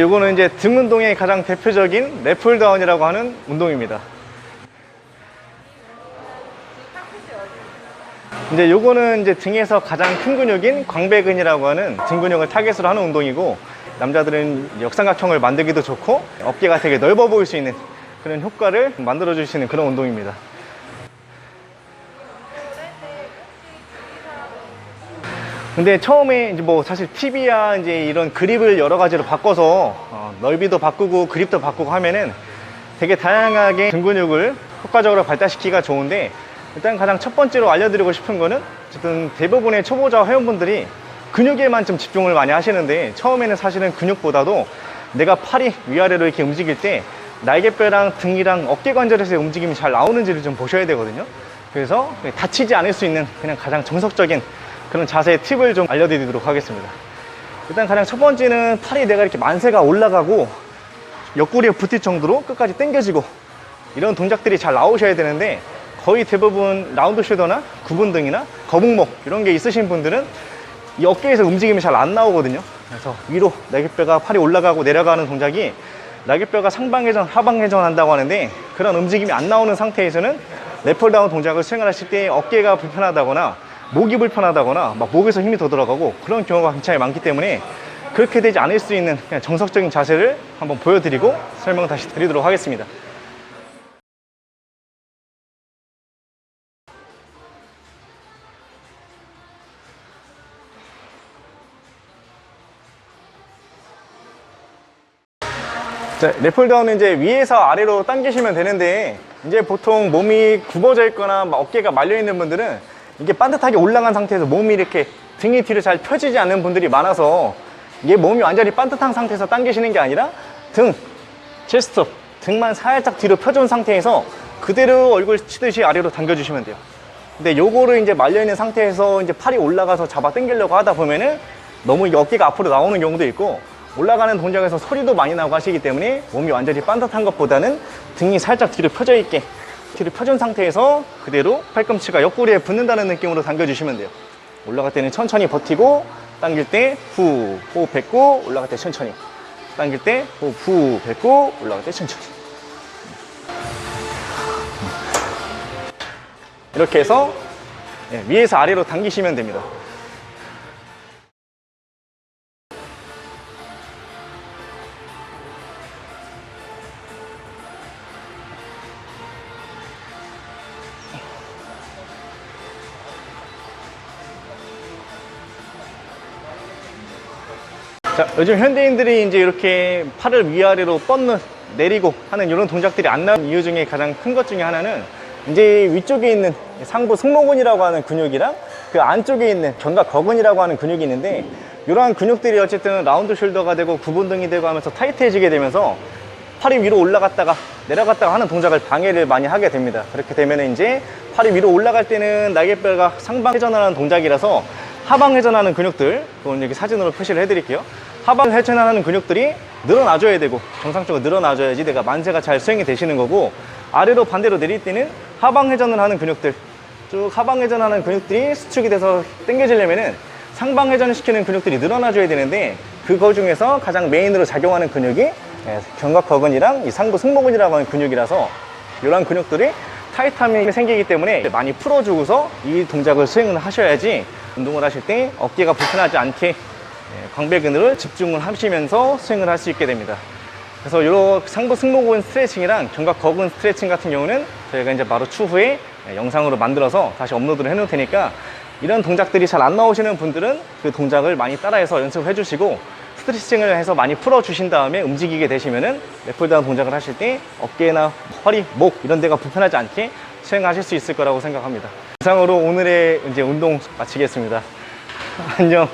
이거는 이제 등 운동의 가장 대표적인 래플다운이라고 하는 운동입니다. 이제 요거는 이제 등에서 가장 큰 근육인 광배근이라고 하는 등 근육을 타겟으로 하는 운동이고 남자들은 역삼각형을 만들기도 좋고 어깨가 되게 넓어 보일 수 있는 그런 효과를 만들어 주시는 그런 운동입니다. 근데 처음에 이제 뭐 사실 TV야 이제 이런 그립을 여러 가지로 바꿔서 어, 넓이도 바꾸고 그립도 바꾸고 하면은 되게 다양하게 등 근육을 효과적으로 발달시키기가 좋은데 일단 가장 첫 번째로 알려드리고 싶은 거는 어쨌든 대부분의 초보자 회원분들이 근육에만 좀 집중을 많이 하시는데 처음에는 사실은 근육보다도 내가 팔이 위아래로 이렇게 움직일 때 날개뼈랑 등이랑 어깨 관절에서의 움직임이 잘 나오는지를 좀 보셔야 되거든요. 그래서 다치지 않을 수 있는 그냥 가장 정석적인 그런 자세 팁을 좀 알려드리도록 하겠습니다. 일단 가장 첫 번째는 팔이 내가 이렇게 만세가 올라가고 옆구리에 붙을 정도로 끝까지 당겨지고 이런 동작들이 잘 나오셔야 되는데 거의 대부분 라운드 숄더나 구분 등이나 거북목 이런 게 있으신 분들은 이 어깨에서 움직임이 잘 안 나오거든요. 그래서 위로 날개뼈가 팔이 올라가고 내려가는 동작이 날개뼈가 상방회전, 하방회전 한다고 하는데 그런 움직임이 안 나오는 상태에서는 래플다운 동작을 수행을 하실 때 어깨가 불편하다거나 목이 불편하다거나 막 목에서 힘이 더 들어가고 그런 경우가 굉장히 많기 때문에 그렇게 되지 않을 수 있는 정석적인 자세를 한번 보여드리고 설명 다시 드리도록 하겠습니다. 자, 래플다운은 이제 위에서 아래로 당기시면 되는데 이제 보통 몸이 굽어져 있거나 막 어깨가 말려 있는 분들은 이게 반듯하게 올라간 상태에서 몸이 이렇게 등이 뒤로 잘 펴지지 않는 분들이 많아서 이게 몸이 완전히 반듯한 상태에서 당기시는 게 아니라 등, 체스트, 등만 살짝 뒤로 펴준 상태에서 그대로 얼굴 치듯이 아래로 당겨주시면 돼요. 근데 요거를 이제 말려있는 상태에서 이제 팔이 올라가서 잡아 당기려고 하다 보면은 너무 이 어깨가 앞으로 나오는 경우도 있고 올라가는 동작에서 소리도 많이 나고 하시기 때문에 몸이 완전히 반듯한 것보다는 등이 살짝 뒤로 펴져 있게 뒤로 펴준 상태에서 그대로 팔꿈치가 옆구리에 붙는다는 느낌으로 당겨주시면 돼요. 올라갈 때는 천천히 버티고 당길 때 후 호흡 뱉고 올라갈 때 천천히 당길 때 호흡 후 뱉고 올라갈 때 천천히 이렇게 해서 예, 위에서 아래로 당기시면 됩니다. 자, 요즘 현대인들이 이제 이렇게 팔을 위아래로 뻗는, 내리고 하는 이런 동작들이 안 나온 이유 중에 가장 큰 것 중에 하나는 이제 위쪽에 있는 상부 승모근이라고 하는 근육이랑 그 안쪽에 있는 견갑 거근이라고 하는 근육이 있는데 이러한 근육들이 어쨌든 라운드 숄더가 되고 구분등이 되고 하면서 타이트해지게 되면서 팔이 위로 올라갔다가 내려갔다가 하는 동작을 방해를 많이 하게 됩니다. 그렇게 되면 이제 팔이 위로 올라갈 때는 날개뼈가 상방 회전하는 동작이라서 하방 회전하는 근육들, 그건 여기 사진으로 표시를 해드릴게요. 하방 회전하는 근육들이 늘어나줘야 되고 정상적으로 늘어나줘야지 내가 만세가 잘 수행이 되시는 거고 아래로 반대로 내릴 때는 하방 회전을 하는 근육들 쭉 하방 회전하는 근육들이 수축이 돼서 당겨지려면은 상방 회전시키는 근육들이 늘어나줘야 되는데 그거 중에서 가장 메인으로 작용하는 근육이 예, 견갑거근이랑 이 상부 승모근이라고 하는 근육이라서 이러한 근육들이 타이트함이 생기기 때문에 많이 풀어주고서 이 동작을 수행을 하셔야지 운동을 하실 때 어깨가 불편하지 않게 예, 광배 근으로 집중을 하시면서 수행을 할 수 있게 됩니다. 그래서 이런 상부 승모근 스트레칭이랑 견갑 거근 스트레칭 같은 경우는 저희가 이제 바로 추후에 예, 영상으로 만들어서 다시 업로드를 해놓을 테니까 이런 동작들이 잘 안 나오시는 분들은 그 동작을 많이 따라해서 연습을 해주시고 스트레칭을 해서 많이 풀어주신 다음에 움직이게 되시면은 래플다운 동작을 하실 때 어깨나 허리, 목 이런 데가 불편하지 않게 수행하실 수 있을 거라고 생각합니다. 이상으로 오늘의 이제 운동 마치겠습니다. 안녕.